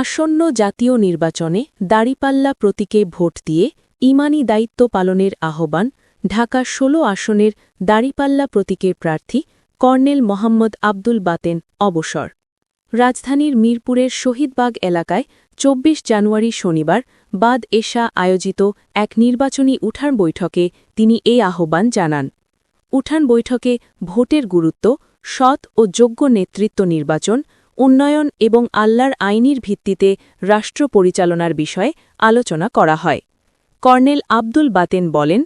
আসন্ন জাতীয় নির্বাচনে দাড়িপাল্লা প্রতীকে ভোট দিয়ে ইমানি দায়িত্ব পালনের আহ্বান ঢাকা ১৬ আসনের দাড়িপাল্লা প্রতীকের প্রার্থী কর্নেল মোহাম্মদ আব্দুল বাতেন অবসর। রাজধানীর মিরপুরের শহীদবাগ এলাকায় ২৪ জানুয়ারি শনিবার বাদ এশা আয়োজিত এক নির্বাচনী উঠান বৈঠকে তিনি এই আহ্বান জানান। উঠান বৈঠকে ভোটের গুরুত্ব, সৎ ও যোগ্য নেতৃত্ব নির্বাচন উন্নয়ন এবং আল্লাহর আইনির ভিত্তিতে রাষ্ট্র পরিচালনার বিষয়ে আলোচনা করা হয়। কর্নেল আব্দুল বাতেন বলেন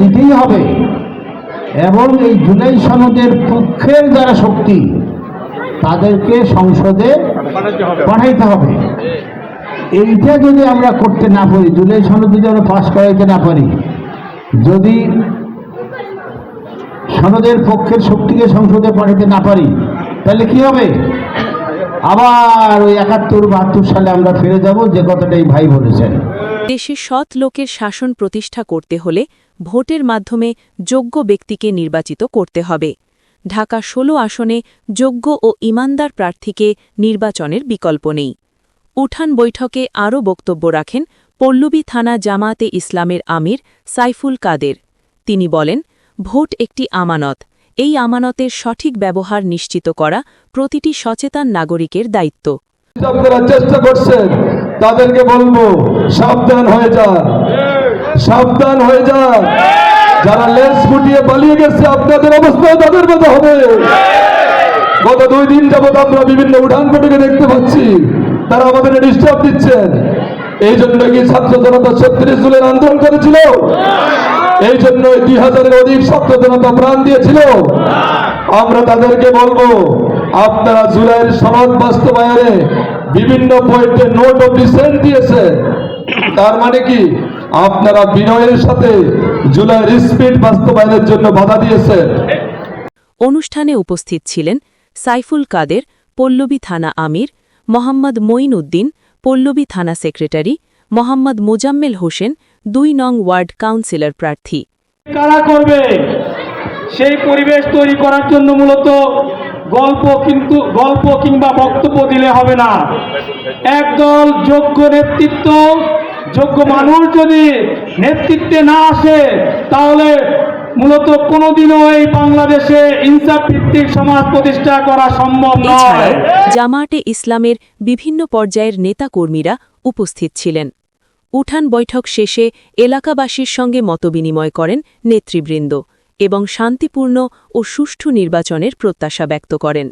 দিতেই হবে। এবং এই জুলাই সনদের পক্ষের যারা শক্তি, তাদেরকে সংসদে পাঠাইতে হবে। এইটা যদি আমরা করতে না পারি, জুলাই সনদ যদি আমরা পাশ করাইতে না পারি, যদি সনদের পক্ষের শক্তিকে সংসদে পাঠাইতে না পারি, তাহলে কি হবে? আবার ওই একাত্তর বাহাত্তর সালে আমরা ফিরে যাব, যে কথাটা এই ভাই বলেছেন। দেশে সৎ লোকের শাসন প্রতিষ্ঠা করতে হলে ভোটের মাধ্যমে যোগ্য ব্যক্তিকে নির্বাচিত করতে হবে। ঢাকা ১৬ আসনে যোগ্য ও ইমানদার প্রার্থীকে নির্বাচনের বিকল্প নেই। উঠান বৈঠকে আরও বক্তব্য রাখেন পল্লবী থানা জামায়াতে ইসলামের আমির সাইফুল কাদের। তিনি বলেন ভোট একটি আমানত। এই আমানতের সঠিক ব্যবহার নিশ্চিত করা প্রতিটি সচেতন নাগরিকের দায়িত্ব। চেষ্টা করছেন। তাদেরকে বলব, সাবধান হয়ে যান। সাবধান হয়ে যান। যারা লেন্স ফুটিয়ে পালিয়ে গেছে, আপনাদের অবস্থা তাদের মতো হবে। গত দুই দিন যাবত আমরা বিভিন্ন বৈঠকে দেখতে পাচ্ছি। তারা আমাদের ডিস্টার্ব দিচ্ছেন। এই জন্য কি ছাত্র জনতা ছত্রিশ জুলের আন্দোলন করেছিল? এই জন্য দুই হাজারের অধিক ছাত্র জনতা প্রাণ দিয়েছিল। আমরা তাদেরকে বলব, আপনারা জুলাইয়ের সনদ বাস্তবায়নে বিভিন্ন পয়েন্টে নোট অফ ডিসেন্ট দিয়েছে তার মানে কি? আপনারা বিনয়ের সাথে জুলাইয়ের স্পিড বাস্তবায়নের জন্য বাধা দিয়েছেন। অনুষ্ঠানে উপস্থিত ছিলেন সাইফুল কাদের, পল্লবী থানা আমির, মোহাম্মদ মঈন উদ্দিন, পল্লবী থানা সেক্রেটারি, মোহাম্মদ মোজাম্মেল হোসেন দুই নং ওয়ার্ড কাউন্সিলর প্রার্থী। কারা করবে? সেই পরিবেশ তৈরি করার জন্য মূলত গল্প কিন্তু গল্প কিংবা বক্তব্য দিলে হবে না। একদল যোগ্য নেতৃত্ব যোগ্য মানুষ যদি নেতৃত্বে না আসে তাহলে মূলত কোনোদিনও এই বাংলাদেশে ইনসাফ ভিত্তিক সমাজ প্রতিষ্ঠা করা সম্ভব নয়। জামায়াতে ইসলামের বিভিন্ন পর্যায়ের নেতাকর্মীরা উপস্থিত ছিলেন। উঠান বৈঠক শেষে এলাকাবাসীর সঙ্গে মতবিনিময় করেন নেতৃবৃন্দ এবং শান্তিপূর্ণ ও সুষ্ঠু নির্বাচনের প্রত্যাশা ব্যক্ত করেন।